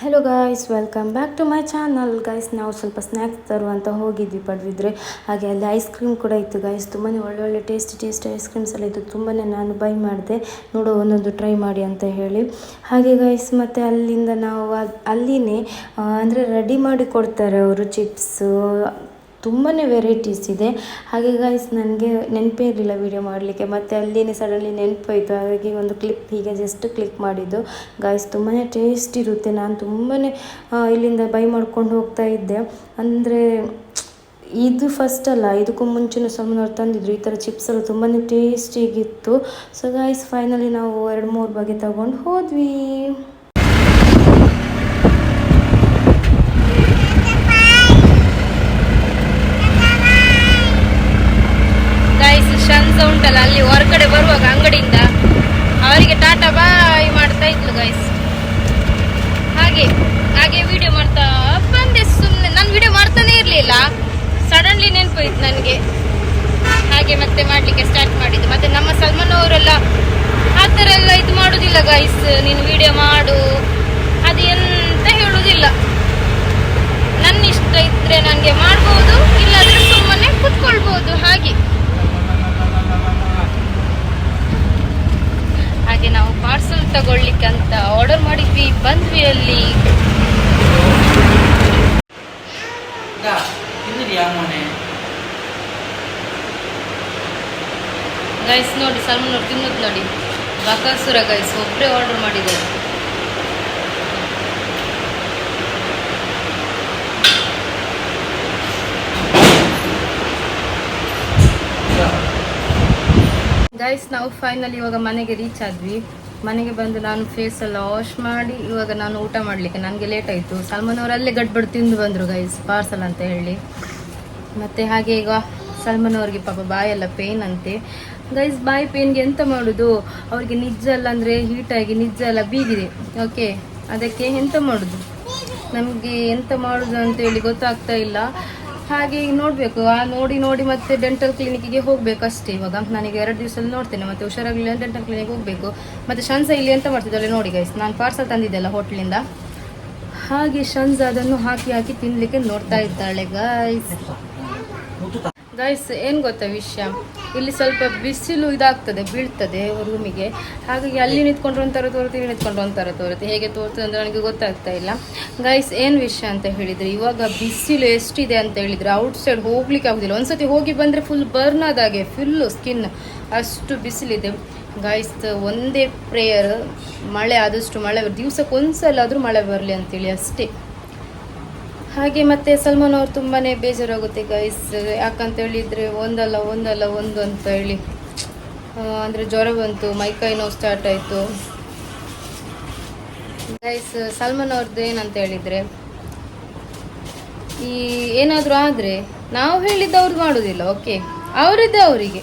Hello guys welcome back to my channel guys ನಾವು ಸ್ವಲ್ಪ snacks ತರುವಂತ ಹೋಗಿದ್ವಿ ಪಡೆದಿದ್ರೆ ಹಾಗೆ ಅಲ್ಲಿ ಐಸ್ ಕ್ರೀಮ್ ಕೂಡ ಇತ್ತು ಗೈಸ್ ತುಂಬಾ ಒಳ್ಳೊಳ್ಳೆ ಟೇಸ್ಟಿ ಟೇಸ್ಟ್ ಐಸ್ ಕ್ರೀಮ್ಸ್ ಎಲ್ಲ ಇತ್ತು. ತುಂಬಾ ನಾನು ಬೈ ಮಾಡಿದೆ. ನೋಡು, ಒಂದೊಂದು ಟ್ರೈ ಮಾಡಿ ಅಂತ ಹೇಳಿ. ಹಾಗೆ ಗಾಯ್ಸ್ ಮತ್ತು ಅಲ್ಲಿಂದ ನಾವು ಅಲ್- ಅಲ್ಲಿನೇ ಅಂದರೆ ರೆಡಿ ಮಾಡಿ ಕೊಡ್ತಾರೆ ಅವರು ಚಿಪ್ಸು ತುಂಬಾ ವೆರೈಟೀಸ್ ಇದೆ. ಹಾಗೆ ಗಾಯ್ಸ್ ನನಗೆ ನೆನಪೇ ಇರಲಿಲ್ಲ ವೀಡಿಯೋ ಮಾಡಲಿಕ್ಕೆ. ಮತ್ತು ಅಲ್ಲಿನೇ ಸಡನ್ಲಿ ನೆನಪಾಯಿತು. ಹಾಗಾಗಿ ಒಂದು ಕ್ಲಿಪ್ ಹೀಗೆ ಜಸ್ಟ್ ಕ್ಲಿಕ್ ಮಾಡಿದ್ದು. ಗಾಯ್ಸ್ ತುಂಬಾ ಟೇಸ್ಟ್ ಇರುತ್ತೆ. ನಾನು ತುಂಬಾ ಇಲ್ಲಿಂದ ಬೈ ಮಾಡ್ಕೊಂಡು ಹೋಗ್ತಾ ಇದ್ದೆ. ಅಂದರೆ, ಇದು ಫಸ್ಟ್ ಅಲ್ಲ, ಇದಕ್ಕೂ ಮುಂಚೆನೂ ಸಮನವ್ರು ತಂದಿದ್ರು. ಈ ಥರ ಚಿಪ್ಸ್ ಎಲ್ಲ ತುಂಬಾ ಟೇಸ್ಟಿಗಿತ್ತು ಸೊ ಗಾಯ್ಸ್ ಫೈನಲಿ ನಾವು ಎರಡು ಮೂರು ಬಗೆ ತಗೊಂಡು ಹೋದ್ವಿ ಗೈಸ್ ಶನ್ಸ ಉಂಟಲ್ಲ ಅಲ್ಲಿ ಹೊರಗಡೆ ಬರುವಾಗ ಅಂಗಡಿಯಿಂದ. ಅವರಿಗೆ ಟಾಟಾ ಬಾಯ್ ಮಾಡ್ತಾ ಇದ್ಲು ಗೈಸ್ ಹಾಗೆ ಹಾಗೆ ವಿಡಿಯೋ ಮಾಡ್ತಾ ಬಂದೆ ಸುಮ್ಮನೆ ನಾನು ವಿಡಿಯೋ ಮಾಡ್ತಾನೆ ಇರಲಿಲ್ಲ. ಸಡನ್ಲಿ ನೆನಪಾಯ್ತು ನನಗೆ. ಹಾಗೆ ಮತ್ತೆ ಮಾಡಲಿಕ್ಕೆ ಸ್ಟಾರ್ಟ್ ಮಾಡಿದ್ದು. ಮತ್ತೆ ನಮ್ಮ ಸಲ್ಮಾನ್ ಅವರೆಲ್ಲ ಆ ಥರ ಎಲ್ಲ ಇದು ಮಾಡೋದಿಲ್ಲ ಗೈಸ್ ನೀನು ವಿಡಿಯೋ ಮಾಡು. ಅದು ಎಂತ ಹೇಳುವುದಿಲ್ಲ ನನ್ನ ಇಷ್ಟ ಇದ್ರೆ ನನಗೆ ಮಾಡ್ಬೋದು, ಇಲ್ಲಾದ್ರೆ ಸುಮ್ಮನೆ ಕುತ್ಕೊಳ್ಬೋದು. ಹಾಗೆ. ಹಾಗೆ ನಾವು ಪಾರ್ಸಲ್ ತಗೊಳ್ಲಿಕ್ಕೆ ಅಂತ ಆರ್ಡರ್ ಮಾಡಿದ್ವಿ. ಬಂದ್ವಿ ಅಲ್ಲಿ. ಗೈಸ್ ನೋಡಿ ಸಲ್ಮನ್ ಅವ್ರು ತಿನ್ನೋದು ನೋಡಿ. ಬಕಾಸುರ ಗೈಸ್ ಒಬ್ಬರೇ ಆರ್ಡರ್ ಮಾಡಿದ್ದಾರೆ. ಗೈಸ್ ನಾವು ಫೈನಲ್ ಇವಾಗ ಮನೆಗೆ ರೀಚ್ ಆದ್ವಿ. ಮನೆಗೆ ಬಂದು ನಾನು ಫೇಸ್ ಎಲ್ಲ ವಾಶ್ ಮಾಡಿ, ಇವಾಗ ನಾನು ಊಟ ಮಾಡಲಿಕ್ಕೆ ನನಗೆ ಲೇಟ್ ಆಯಿತು. ಸಲ್ಮಾನ್ ಅವರು ಅಲ್ಲೇ ಗಡ್ಬಡ್ ತಿಂದು ಬಂದರು ಗೈಸ್ ಪಾರ್ಸಲ್ ಅಂತ ಹೇಳಿ. ಮತ್ತು ಹಾಗೆ ಈಗ ಸಲ್ಮಾನ್ ಅವ್ರಿಗೆ ಪಾಪ ಬಾಯೆಲ್ಲ ಪೇನ್ ಅಂತೆ. ಗೈಸ್ ಬಾಯಿ ಪೇಯ್ನ್ಗೆ ಎಂತ ಮಾಡೋದು? ಅವ್ರಿಗೆ ನಿಜ ಎಲ್ಲ ಅಂದರೆ ಹೀಟಾಗಿ ನಿಜ ಎಲ್ಲ ಬೀಗಿದೆ. ಓಕೆ ಅದಕ್ಕೆ ಎಂತ ಮಾಡೋದು? ನಮಗೆ ಎಂತ ಮಾಡೋದು ಅಂತ ಹೇಳಿ ಗೊತ್ತಾಗ್ತಾ ಇಲ್ಲ. ಹಾಗೆ ಈಗ ನೋಡಬೇಕು. ಆ ನೋಡಿ ನೋಡಿ ಮತ್ತೆ ಡೆಂಟಲ್ ಕ್ಲಿನಿಕ್ಗೆ ಹೋಗ್ಬೇಕು ಅಷ್ಟೇ. ಇವಾಗ ನನಗೆ ಎರಡು ದಿವಸದಲ್ಲಿ ನೋಡ್ತೇನೆ. ಮತ್ತೆ ಹುಷಾರಾಗಲಿಲ್ಲ ಡೆಂಟಲ್ ಕ್ಲಿನಿಕ್ ಹೋಗಬೇಕು. ಮತ್ತೆ ಶನ್ಸ ಇಲ್ಲಿ ಎಂತ ಮಾಡ್ತಿದ್ದಾಳೆ ನೋಡಿ ಗೈಸ್ ನಾನು ಪಾರ್ಸಲ್ ತಂದಿದ್ದೆಲ್ಲ ಹೋಟ್ಲಿಂದ ಹಾಗೆ ಶನ್ಸ್ ಅದನ್ನು ಹಾಕಿ ಹಾಕಿ ತಿನ್ಲಿಕ್ಕೆ ನೋಡ್ತಾ ಇದ್ದಾಳೆ ಗೈಸ್ ಗೈಸ್ ಏನು ಗೊತ್ತಾ ವಿಷಯ? ಇಲ್ಲಿ ಸ್ವಲ್ಪ ಬಿಸಿಲು ಇದಾಗ್ತದೆ, ಬೀಳ್ತದೆ ರೂಮಿಗೆ ಹಾಗಾಗಿ ಅಲ್ಲಿ ನಿಂತ್ಕೊಂಡ್ರೆ ಒಂಥರ ತೋರುತ್ತೆ ಇಲ್ಲಿ ನಿಂತ್ಕೊಂಡ್ರೆ ಒಂಥರ ತೋರುತ್ತೆ ಹೇಗೆ ತೋರ್ತದೆ ಅಂತ ನನಗೆ ಗೊತ್ತಾಗ್ತಾ ಇಲ್ಲ. ಗೈಸ್ ಏನು ವಿಷಯ ಅಂತ ಹೇಳಿದ್ರೆ, ಇವಾಗ ಬಿಸಿಲು ಎಷ್ಟಿದೆ ಅಂತ ಹೇಳಿದರೆ ಔಟ್ ಸೈಡ್ ಹೋಗ್ಲಿಕ್ಕೆ ಆಗುದಿಲ್ಲ. ಒಂದ್ಸತಿ ಹೋಗಿ ಬಂದ್ರೆ ಫುಲ್ ಬರ್ನ್ ಆದಾಗೆ ಫುಲ್ಲು ಸ್ಕಿನ್ ಅಷ್ಟು ಬಿಸಿಲಿದೆ. ಗಾಯ್ಸ್ ಒಂದೇ ಪ್ರೇಯರ್ ಮಳೆ ಆದಷ್ಟು ಮಳೆ ದಿವ್ಸಕ್ಕೆ ಒಂದ್ಸಲ ಆದರೂ ಮಳೆ ಬರಲಿ ಅಂತೇಳಿ ಅಷ್ಟೇ. ಹಾಗೆ ಮತ್ತೆ ಸಲ್ಮಾನ್ ಅವ್ರು ತುಂಬಾನೇ ಬೇಜಾರಾಗುತ್ತೆ ಗೈಸ್ ಯಾಕಂತ ಹೇಳಿದ್ರೆ ಒಂದಲ್ಲ ಒಂದಲ್ಲ, ಒಂದು ಅಂತ ಹೇಳಿ. ಅಂದರೆ ಅಂದ್ರೆ ಜ್ವರ ಬಂತು ಮೈಕೈ ನೋವು ಸ್ಟಾರ್ಟ್ ಆಯ್ತು. ಗೈಸ್ ಸಲ್ಮಾನ್ ಅವ್ರದ್ದು ಏನಂತ ಹೇಳಿದ್ರೆ, ಈ ಏನಾದರೂ ಆದ್ರೆ ನಾವು ಹೇಳಿದ್ದು ಅವ್ರದ್ದು ಮಾಡೋದಿಲ್ಲ ಓಕೆ ಅವರಿದ್ದೆ ಅವರಿಗೆ.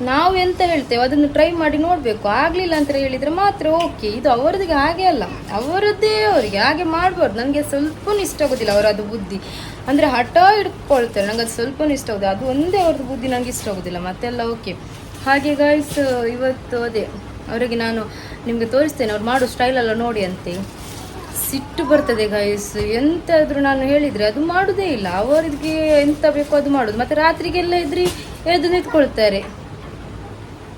ನಾವು ಎಂತ ಹೇಳ್ತೇವೆ, ಅದನ್ನು ಟ್ರೈ ಮಾಡಿ ನೋಡಬೇಕು. ಆಗಲಿಲ್ಲ ಅಂತ ಹೇಳಿದ್ರೆ ಮಾತ್ರ ಓಕೆ ಇದು ಅವರದಿಗೆ ಹಾಗೆ ಅಲ್ಲ. ಅವರದ್ದೇ ಅವರಿಗೆ ಹಾಗೆ ಮಾಡಬಾರ್ದು. ನನಗೆ ಸ್ವಲ್ಪ ಇಷ್ಟ ಆಗೋದಿಲ್ಲ ಅವರ ಅದು ಬುದ್ಧಿ. ಅಂದರೆ ಹಠ ಹಿಡ್ಕೊಳ್ತಾರೆ. ನಂಗೆ ಅದು ಸ್ವಲ್ಪ ಇಷ್ಟ ಆಗೋದು ಅದು ಒಂದೇ ಅವ್ರದ್ದು ಬುದ್ಧಿ ನನಗೆ ಇಷ್ಟ ಆಗೋದಿಲ್ಲ. ಮತ್ತೆಲ್ಲ ಓಕೆ ಹಾಗೆ ಗಾಯ್ಸ್ ಇವತ್ತು ಅದೇ, ಅವರಿಗೆ ನಾನು ನಿಮಗೆ ತೋರಿಸ್ತೇನೆ. ಅವ್ರು ಮಾಡೋ ಸ್ಟೈಲೆಲ್ಲ ನೋಡಿ ಅಂತೆ. ಸಿಟ್ಟು ಬರ್ತದೆ ಗೈಸ್ ಎಂತಾದರೂ ನಾನು ಹೇಳಿದ್ರೆ ಅದು ಮಾಡೋದೇ ಇಲ್ಲ. ಅವರಿಗೆ ಎಂತ ಬೇಕೋ ಅದು ಮಾಡೋದು. ಮತ್ತೆ ರಾತ್ರಿಗೆಲ್ಲ ಇದ್ರಿ ಎದ್ದು ನಿಂತ್ಕೊಳ್ತಾರೆ.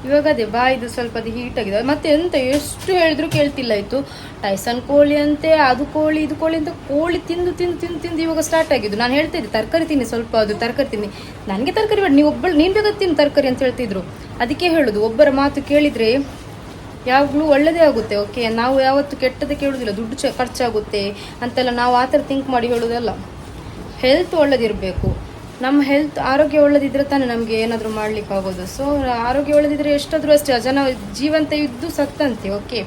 ಇವಾಗ ಅದೇ ಬಾಯಿದು ಸ್ವಲ್ಪ ಅದು ಹೀಟ್ ಆಗಿದೆ. ಮತ್ತೆ ಎಂತ ಎಷ್ಟು ಹೇಳಿದ್ರು ಕೇಳ್ತಿಲ್ಲ ಇತ್ತು ಟೈಸನ್ ಕೋಳಿ ಅಂತೆ, ಅದು ಕೋಳಿ, ಇದು ಕೋಳಿ ಅಂತ ಕೋಳಿ ತಿಂದು ತಿಂದು ತಿಂದು ತಿಂದು ಇವಾಗ ಸ್ಟಾರ್ಟ್ ಆಗಿದ್ದು. ನಾನು ಹೇಳ್ತಾ ಇದ್ದೆ, ತರಕಾರಿ ತಿನ್ನಿ ಸ್ವಲ್ಪ ಅದು, ತರಕಾರಿ ತಿನ್ನಿ. ನನಗೆ ತರಕಾರಿ ಬೇಡ, ನೀವು ಒಬ್ಬಳು, ನೀನು ಬೇಕಾದ ತಿನ್ನು ತರಕಾರಿ ಅಂತ ಹೇಳ್ತಿದ್ರು. ಅದಕ್ಕೆ ಹೇಳೋದು, ಒಬ್ಬರ ಮಾತು ಕೇಳಿದ್ರೆ ಯಾವಾಗಲೂ ಒಳ್ಳೆಯದೇ ಆಗುತ್ತೆ ಓಕೆ ನಾವು ಯಾವತ್ತು ಕೆಟ್ಟದೇ ಕೇಳೋದಿಲ್ಲ, ದುಡ್ಡು ಚ, ಖರ್ಚಾಗುತ್ತೆ ಅಂತೆಲ್ಲ ನಾವು ಆ ಥರ ಥಿಂಕ್ ಮಾಡಿ ಹೇಳೋದಲ್ಲ. ಹೆಲ್ತ್ ಒಳ್ಳೇದಿರಬೇಕು. ನಮ್ಮ ಹೆಲ್ತ್ ಆರೋಗ್ಯ ಒಳ್ಳೆದಿದ್ರೆ ತಾನೇ ನಮಗೆ ಏನಾದರೂ ಮಾಡ್ಲಿಕ್ಕೆ ಆಗೋದು ಸೊ ಆರೋಗ್ಯ ಒಳ್ಳೆದಿದ್ರೆ ಎಷ್ಟಾದರೂ ಅಷ್ಟೇ ಜನ ಜೀವಂತ ಇದ್ದು ಸತ್ತಂತೆ ಓಕೆ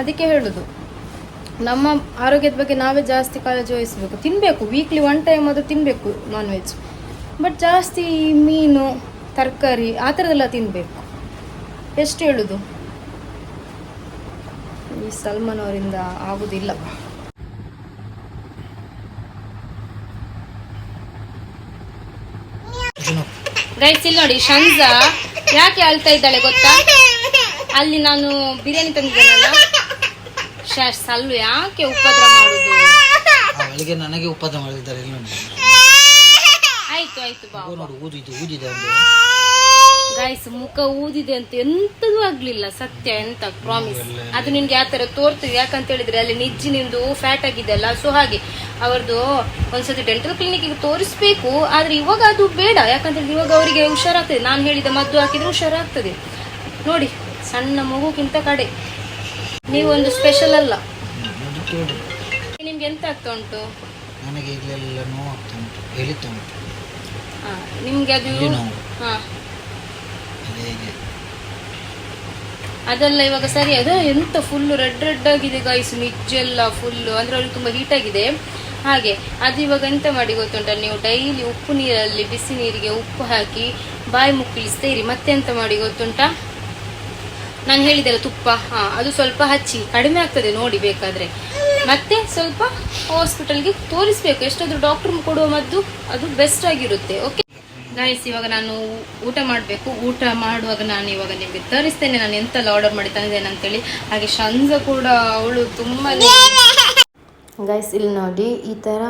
ಅದಕ್ಕೆ ಹೇಳುದು. ನಮ್ಮ ಆರೋಗ್ಯದ ಬಗ್ಗೆ ನಾವೇ ಜಾಸ್ತಿ ಕಾಳಜಿ ವಹಿಸಬೇಕು. ತಿನ್ನಬೇಕು ವೀಕ್ಲಿ ಒನ್ ಟೈಮ್ ಅದು ತಿನ್ನಬೇಕು ನಾನ್ ವೆಜ್ ಬಟ್ ಜಾಸ್ತಿ ಮೀನು, ತರಕಾರಿ, ಆ ಥರದ್ದೆಲ್ಲ ತಿನ್ನಬೇಕು ಎಷ್ಟು ಹೇಳುದು? ಈ ಸಲ್ಮಾನ್ ಅವರಿಂದ ಆಗುದಿಲ್ಲ. ಗೈಸ್ ಇಲ್ಲಿ ನೋಡಿ ಶಂಜಾ ಯಾಕೆ ಅಳ್ತಾ ಇದ್ದಾಳೆ ಗೊತ್ತಾ? ಅಲ್ಲಿ ನಾನು ಬಿರಿಯಾನಿ ತಂದಿದ್ದೇನಲ್ಲ? ಸಲ್ಲು ಯಾಕೆ ಉಪದ್ರ ಮಾಡುದು? ಅವಳಿಗೆ ನನಗೆ ಉಪದ್ರ ಮಾಡಿದ್ದಾರೆ ಇಲ್ಲಿ ನೋಡಿ. ಆಯ್ತು ಆಯ್ತು ಬಾ ನೋಡು ಊದಿದೆ ಗಾಯ್ಸ್ ಮುಖ ಊದಿದೆ ಅಂತ ಎಂತದೂ ಆಗ್ಲಿಲ್ಲ ಸತ್ಯ ಎಂತ ಪ್ರಾಮಿಸ್ ಅದು ನಿನ್ಗೆ ಯಾವ ತರ ತೋರ್ತದೆ ಯಾಕಂತ ಹೇಳಿದ್ರೆ ಅಲ್ಲಿ ನಿಜ್ಜಿ ನಿಂದು ಫ್ಯಾಟ್ ಆಗಿದೆ ಅಲ್ಲ? ಸೊ ಹಾಗೆ. ಅವ್ರದ್ದು ಒಂದ್ಸತಿ ಡೆಂಟಲ್ ಕ್ಲಿನಿಕ್ ತೋರಿಸ್ಬೇಕು ಆದ್ರೆ ಇವಾಗ ಅದು ಬೇಡ. ಯಾಕಂದ್ರೆ ಇವಾಗ ಅವರಿಗೆ ಹುಷಾರಾಗ್ತದೆ. ನಾನು ಹೇಳಿದ ಮದ್ದು ಹಾಕಿದ್ರೆ ಹುಷಾರಾಗ್ತದೆ. ನೋಡಿ ಸಣ್ಣ ಮಗುಗಿಂತ ಕಡೆ. ನೀವೊಂದು ಸ್ಪೆಷಲ್ ಅಲ್ಲ. ನಿಮ್ಗೆ ಎಂತ ಆಗ್ತಾ ಉಂಟು? ನನಗೆ ಇಲ್ಲೆಲ್ಲ ನೋವಾಗ್ತಾ ಉಂಟು. ಎಳಿತಾ ಉಂಟು. ಹಾ, ನಿಮ್ಗೆ ಅದು ಹಾ. ಅದೆಲ್ಲ ಇವಾಗ ಸರಿ ಅದು ಎಂತ ಫುಲ್ ರೆಡ್ ರೆಡ್ ಆಗಿದೆ ಗಾಯ್ಸ್ ನಿಜ್ಜೆಲ್ಲ ಫುಲ್ ಅಂದ್ರೆ ಅವ್ರಿಗೆ ತುಂಬಾ ಹೀಟ್ ಆಗಿದೆ. ಹಾಗೆ ಅದು ಇವಾಗ ಎಂತ ಮಾಡಿ ಗೊತ್ತುಂಟ, ನೀವು ಡೈಲಿ ಉಪ್ಪು ನೀರಲ್ಲಿ ಬಿಸಿ ನೀರಿಗೆ ಉಪ್ಪು ಹಾಕಿ ಬಾಯಿ ಮುಕ್ಕಳಿಸ್ತೇರಿ, ಮತ್ತೆ ಎಂತ ಮಾಡಿ ಗೊತ್ತುಂಟಾ? ನಾನು ಹೇಳಿದೆಲ್ಲ ತುಪ್ಪ, ಹಾ, ಅದು ಸ್ವಲ್ಪ ಹಚ್ಚಿ, ಕಡಿಮೆ ಆಗ್ತದೆ ನೋಡಿ ಬೇಕಾದ್ರೆ. ಮತ್ತೆ ಸ್ವಲ್ಪ ಹಾಸ್ಪಿಟಲ್ಗೆ ತೋರಿಸ್ಬೇಕು ಎಷ್ಟಾದ್ರೂ ಡಾಕ್ಟರ್ ಕೊಡುವ ಮದ್ದು, ಅದು ಬೆಸ್ಟ್ ಆಗಿರುತ್ತೆ ಓಕೆ ಗಾಯಸ್ ಇವಾಗ ನಾನು ಊಟ ಮಾಡಬೇಕು, ಊಟ ಮಾಡುವಾಗ ನಾನು ಇವಾಗ ನಿಮಗೆ ತೋರಿಸ್ತೇನೆ, ನಾನು ಎಂತೆಲ್ಲ ಆರ್ಡರ್ ಮಾಡಿ ತಂದಿದ್ದೇನೆ ಅಂತೇಳಿ ಹಾಗೆ, ಶಂಜ ಕೂಡ ಅವಳು ತುಂಬಾನೇ ಗೈಸ್ ಇಲ್ಲಿ ನೋಡಿ, ಈ ಥರ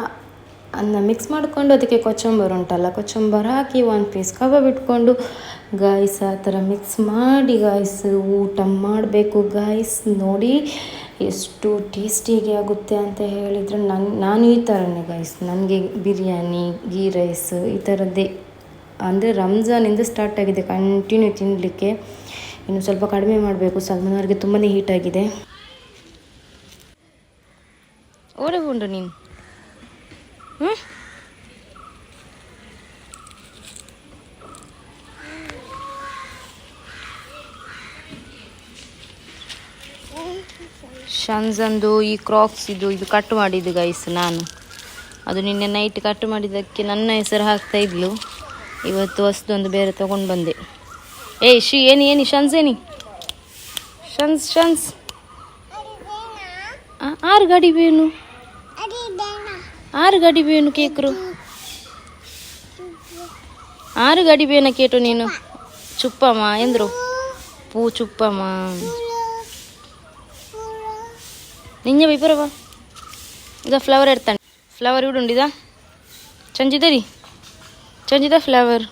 ಅನ್ನ ಮಿಕ್ಸ್ ಮಾಡಿಕೊಂಡು ಅದಕ್ಕೆ ಕೊಚ್ಚಂಬರ್ ಉಂಟಲ್ಲ, ಕೊಚ್ಚಂಬರ್ ಹಾಕಿ ಒಂದು ಪೀಸ್ ಕಬಾಬ್ ಇಟ್ಕೊಂಡು ಗಾಯ್ಸ್ ಆ ಥರ ಮಿಕ್ಸ್ ಮಾಡಿ ಗಾಯ್ಸ್ ಊಟ ಮಾಡಬೇಕು ಗಾಯ್ಸ್ ನೋಡಿ, ಎಷ್ಟು ಟೇಸ್ಟಿಗೆ ಆಗುತ್ತೆ ಅಂತ ಹೇಳಿದರೆ ನಾನು ನಾನು ಈ ಥರನೇ ಗಾಯ್ಸ್ ನನಗೆ ಬಿರಿಯಾನಿ ಗೀ ರೈಸ್ ಈ ಥರದ್ದೇ ಅಂದರೆ ರಂಜಾನಿಂದ ಸ್ಟಾರ್ಟ್ ಆಗಿದೆ ಕಂಟಿನ್ಯೂ ತಿನ್ನಲಿಕ್ಕೆ ಇನ್ನು ಸ್ವಲ್ಪ ಕಡಿಮೆ ಮಾಡಬೇಕು ಸಲ್ಮಾನವ್ರಿಗೆ ತುಂಬಾ ಹೀಟ್ ಆಗಿದೆ ಓಡೆ ಉಂಡು ನೀನು. ಹ್ಞೂ ಶನ್ಸಂದು ಈ ಕ್ರಾಕ್ಸ್ ಇದು ಇದು ಕಟ್ ಮಾಡಿದ್ದು ಗೈಸ್ ನಾನು. ಅದು ನಿನ್ನೆ ನೈಟ್ ಕಟ್ ಮಾಡಿದ್ದಕ್ಕೆ ನನ್ನ ಹೆಸರು ಹಾಕ್ತಾ ಇದ್ಲು. ಇವತ್ತು ಹೊಸದೊಂದು ಬೇರೆ ತೊಗೊಂಡು ಬಂದೆ. ಏಯ್ ಶಿ, ಏನಿ ಏನಿ ಶನ್ಸ್ ಏನಿ? ಶನ್ಸ್ ಶನ್ಸ್ ಆರು ಗಾಡಿ ಬೇನು ಆರು ಗಾಡಿ ಬೇನು ಕೇಕ್ರು ಆರು ಗಾಡಿ ಬೇನ ಕೇಟು ನೀನು ಚುಪ್ಪಮ್ಮ ಎಂದ್ರು ಪೂ ಚುಪ್ಪಮ್ಮ ನಿಂಜೆ ಬೈ ಬರವಾ ಇದ ಫ್ಲವರ್ ಎಡ್ತಾನೆ ಫ್ಲವರ್ ಇಡುಂಡಿದ ಚಂಜಿದರಿ ಚಂಜಿದ ಫ್ಲವರ್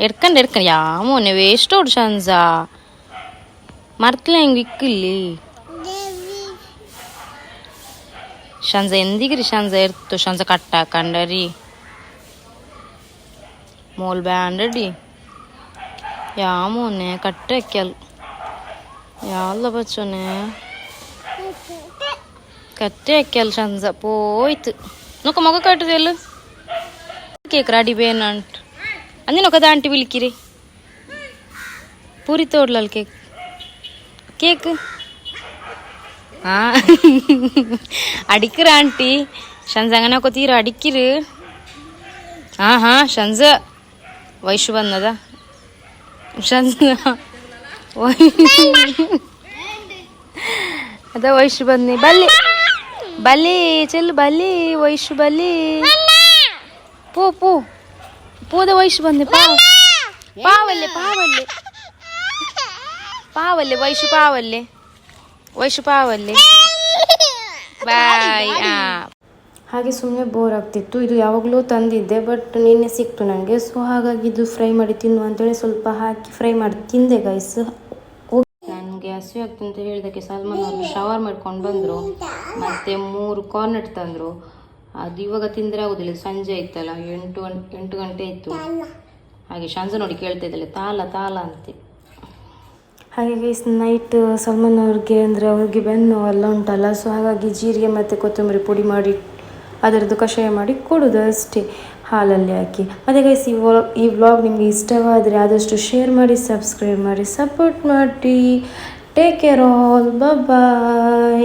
എടുക്കണ്ട എടുക്കണ്ട യാ മോനെ വേസ്റ്റ് ഓട് ഷാൻസ മരത്തിൽ ഞാൻ വിക്കില്ലേ ഷാൻസ എന്തിക്കറി ഷാൻസ എടുത്തു ഷാൻസ കട്ടാക്കണ്ടരി മോൾ ബാൻഡടി യാ മോനെ കട്ട് വെക്കൽ യാല്ല പച്ചോനെ കറ്റ് വെക്കൽ ഷാൻസ പോയിട്ട് നോക്ക് മുഖം കേട്ടു കേൾക്കേ ക്രാടി പേനാണ്ട് അങ്ങനൊക്കെ താണ്ടി വിളിക്കരു പൂരിത്തോടുള്ള കേക്ക്. കേക്ക്. ആ. അടിക്കറ ആണ്ടി ഷൻസ് അങ്ങനെയൊക്കെ തീരെ അടിക്കര് ആ ഹാ ഷൻസ്. വൈഷു വന്നതാ. ഷൻസ് അതാ വൈഷു വന്നി. ബല്ലി ബല്ലി ചെല്ലു ബല്ലി വൈഷു ബല്ലി പോ പോ. ಪೂದ ವಯಸ್ಸು ಬಂದೆ ಪಾವ. ಪಾವಲ್ಲೆ ಪಾವಲ್ಲೆ. ಪಾವಲ್ಲೆ ವೈಶು ಪಾವಲ್ಲೆ. ವೈಶು ಪಾವಲ್ಲೆ. ಬಾಯ್ ಆ. ಹಾಗೆ ಸುಮ್ಮನೆ ಬೋರ್ ಆಗ್ತಿತ್ತು. ಇದು ಯಾವಾಗಲೂ ತಂದಿದ್ದೆ ಬಟ್ ನಿನ್ನೆ ಸಿಕ್ತು ನನಗೆ ಸೊ ಹಾಗಾಗಿ ಇದು ಫ್ರೈ ಮಾಡಿ ತಿನ್ನು ಅಂತೇಳಿ ಸ್ವಲ್ಪ ಹಾಕಿ ಫ್ರೈ ಮಾಡಿ ತಿಂದೆ ಗೈಸ್ ನನಗೆ ಹಸಿವೆ ಆಗ್ತಂತ ಅಂತ ಹೇಳಿದಕ್ಕೆ ಸಲ್ಮಾನ್ ಅವರು ಶವರ್ ಮಾಡ್ಕೊಂಡು ಬಂದರು. ಮತ್ತು ಮೂರು ಕಾರ್ನೆಟ್ ತಂದರು. ಅದು ಇವಾಗ ತಿಂದರೆ ಆಗುದಿಲ್ಲ. ಸಂಜೆ ಆಯ್ತಲ್ಲ ಎಂಟು ಗಂಟೆ ಎಂಟು ಗಂಟೆ ಇತ್ತು. ಹಾಗೆ ಶಾಂಜ ನೋಡಿ ಕೇಳ್ತಾ ಇದ್ದಲ್ಲ ತಾಲ ತಾಲ ಅಂತೆ. ಹಾಗೆ ಗೈಸ್ ನೈಟ್ ಸಲ್ಮಾನ್ ಅವ್ರಿಗೆ ಅಂದರೆ ಅವ್ರಿಗೆ ಬೆನ್ನು ಎಲ್ಲ ಉಂಟಲ್ಲ ಸೊ ಹಾಗಾಗಿ ಜೀರಿಗೆ ಮತ್ತು ಕೊತ್ತಂಬರಿ ಪುಡಿ ಮಾಡಿ ಅದರದ್ದು ಕಷಾಯ ಮಾಡಿ ಕೊಡೋದು ಅಷ್ಟೇ ಹಾಲಲ್ಲಿ ಹಾಕಿ. ಮತ್ತು ಗೈಸ್ ಈ ವ್ಲಾ ಈ ವ್ಲಾಗ್ ನಿಮಗೆ ಇಷ್ಟವಾದರೆ ಆದಷ್ಟು ಶೇರ್ ಮಾಡಿ ಸಬ್ಸ್ಕ್ರೈಬ್ ಮಾಡಿ ಸಪೋರ್ಟ್ ಮಾಡಿ. Take care all bye